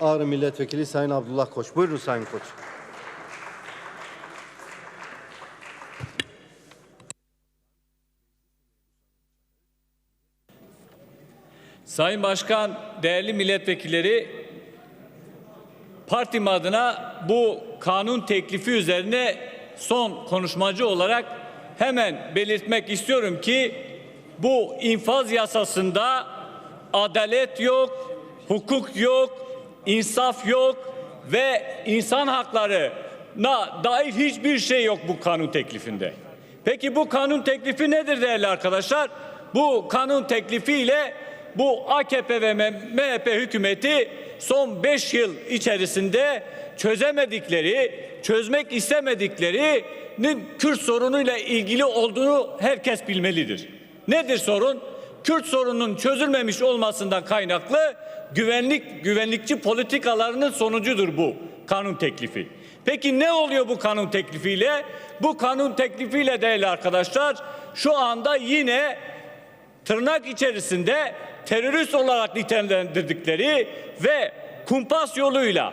Ağrı Milletvekili Sayın Abdullah Koç. Buyurun Sayın Koç. Sayın Başkan, değerli milletvekilleri, partim adına bu kanun teklifi üzerine son konuşmacı olarak hemen belirtmek istiyorum ki bu infaz yasasında adalet yok, hukuk yok, insaf yok ve insan haklarına dair hiçbir şey yok bu kanun teklifinde. Peki bu kanun teklifi nedir değerli arkadaşlar? Bu kanun teklifiyle bu AKP ve MHP hükümeti son 5 yıl içerisinde çözemedikleri, çözmek istemediklerinin Kürt sorunuyla ilgili olduğunu herkes bilmelidir. Nedir sorun? Kürt sorunun çözülmemiş olmasından kaynaklı güvenlik güvenlikçi politikalarının sonucudur bu kanun teklifi. Peki ne oluyor bu kanun teklifiyle? Bu kanun teklifiyle değerli arkadaşlar şu anda yine tırnak içerisinde terörist olarak nitelendirdikleri ve kumpas yoluyla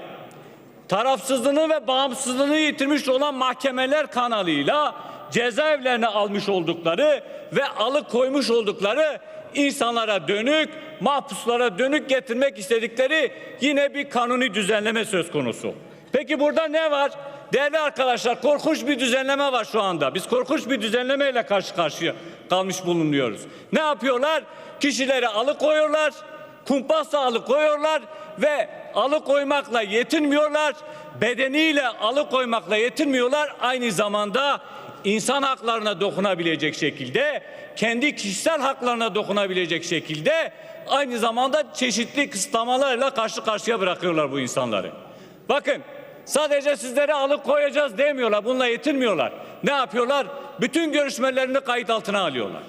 tarafsızlığını ve bağımsızlığını yitirmiş olan mahkemeler kanalıyla cezaevlerine almış oldukları ve alıkoymuş oldukları insanlara dönük, mahpuslara dönük getirmek istedikleri yine bir kanuni düzenleme söz konusu. Peki burada ne var? Değerli arkadaşlar korkunç bir düzenleme var şu anda. Biz korkunç bir düzenlemeyle karşı karşıya kalmış bulunuyoruz. Ne yapıyorlar? Kişileri alıkoyuyorlar, kumpasla alıkoyuyorlar ve alıkoymakla yetinmiyorlar. Bedeniyle alıkoymakla yetinmiyorlar. Aynı zamanda insan haklarına dokunabilecek şekilde, kendi kişisel haklarına dokunabilecek şekilde aynı zamanda çeşitli kısıtlamalarla karşı karşıya bırakıyorlar bu insanları. Bakın sadece sizleri alıkoyacağız demiyorlar. Bununla yetinmiyorlar. Ne yapıyorlar? Bütün görüşmelerini kayıt altına alıyorlar.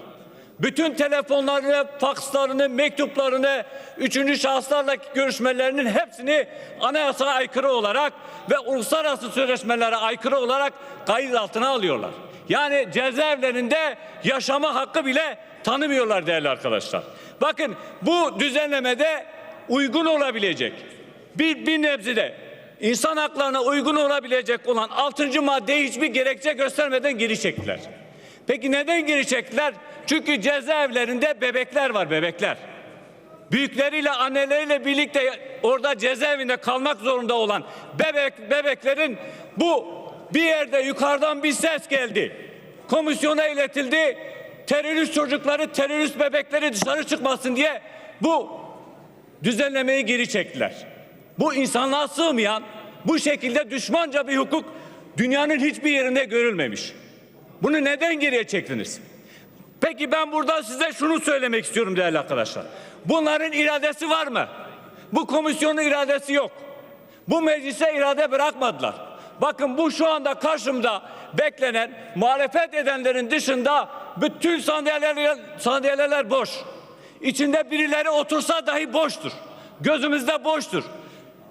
Bütün telefonlarını, fakslarını, mektuplarını, üçüncü şahıslarla görüşmelerinin hepsini anayasaya aykırı olarak ve uluslararası sözleşmelere aykırı olarak kayıt altına alıyorlar. Yani cezaevlerinde yaşama hakkı bile tanımıyorlar değerli arkadaşlar. Bakın bu düzenlemede uygun olabilecek bir, bir nebzede insan haklarına uygun olabilecek olan 6. maddeyi hiçbir gerekçe göstermeden geri çektiler. Peki neden geri çektiler? Çünkü cezaevlerinde bebekler var bebekler. Büyükleriyle anneleriyle birlikte orada cezaevinde kalmak zorunda olan bebek bebeklerin bu bir yerde yukarıdan bir ses geldi. Komisyona iletildi. Terörist çocukları, terörist bebekleri dışarı çıkmasın diye bu düzenlemeyi geri çektiler. Bu insanlığa sığmayan, bu şekilde düşmanca bir hukuk dünyanın hiçbir yerinde görülmemiş. Bunu neden geriye çektiniz? Peki ben burada size şunu söylemek istiyorum değerli arkadaşlar. Bunların iradesi var mı? Bu komisyonun iradesi yok. Bu meclise irade bırakmadılar. Bakın bu şu anda karşımda beklenen muhalefet edenlerin dışında bütün sandalyeler, sandalyeler boş. İçinde birileri otursa dahi boştur. Gözümüzde boştur.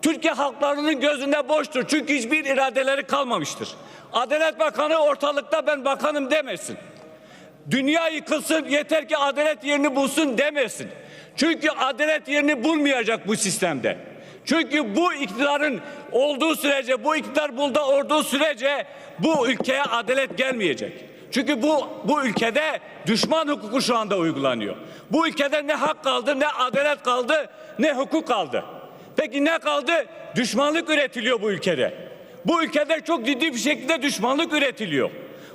Türkiye halklarının gözünde boştur. Çünkü hiçbir iradeleri kalmamıştır. Adalet Bakanı ortalıkta ben bakanım demesin. Dünya yıkılsın yeter ki adalet yerini bulsun demesin. Çünkü adalet yerini bulmayacak bu sistemde. Çünkü bu iktidarın olduğu sürece, bu iktidar bulda olduğu sürece bu ülkeye adalet gelmeyecek. Çünkü bu bu ülkede düşman hukuku şu anda uygulanıyor. Bu ülkede ne hak kaldı, ne adalet kaldı, ne hukuk kaldı. Peki ne kaldı? Düşmanlık üretiliyor bu ülkede. Bu ülkede çok ciddi bir şekilde düşmanlık üretiliyor.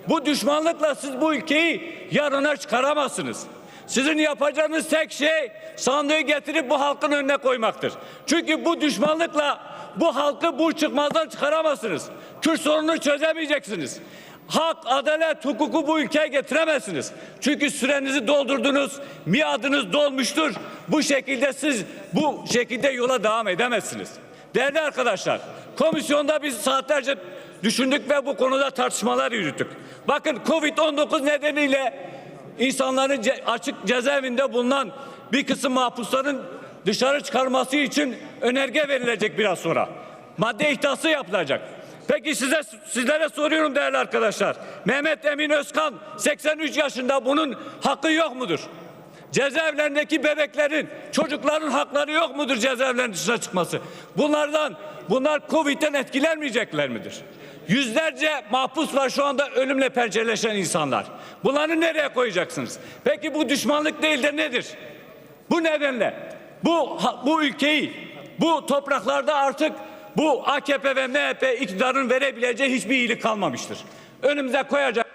Bu düşmanlıkla siz bu ülkeyi yarına çıkaramazsınız. Sizin yapacağınız tek şey sandığı getirip bu halkın önüne koymaktır. Çünkü bu düşmanlıkla bu halkı bu çıkmazdan çıkaramazsınız. Kürt sorununu çözemeyeceksiniz. Hak, adalet, hukuku bu ülkeye getiremezsiniz. Çünkü sürenizi doldurdunuz, miadınız dolmuştur. Bu şekilde siz bu şekilde yola devam edemezsiniz. Değerli arkadaşlar, komisyonda biz saatlerce düşündük ve bu konuda tartışmalar yürüttük. Bakın Covid-19 nedeniyle insanların ce- açık cezaevinde bulunan bir kısım mahpusların dışarı çıkarması için önerge verilecek biraz sonra. Madde ihtası yapılacak. Peki size sizlere soruyorum değerli arkadaşlar. Mehmet Emin Özkan 83 yaşında bunun hakkı yok mudur? Cezaevlerindeki bebeklerin, çocukların hakları yok mudur cezaevlerinin dışına çıkması? Bunlardan, bunlar Covid'den etkilenmeyecekler midir? Yüzlerce mahpus var şu anda ölümle pençeleşen insanlar. Bunları nereye koyacaksınız? Peki bu düşmanlık değil de nedir? Bu nedenle bu bu ülkeyi bu topraklarda artık bu AKP ve MHP iktidarın verebileceği hiçbir iyilik kalmamıştır. Önümüze koyacak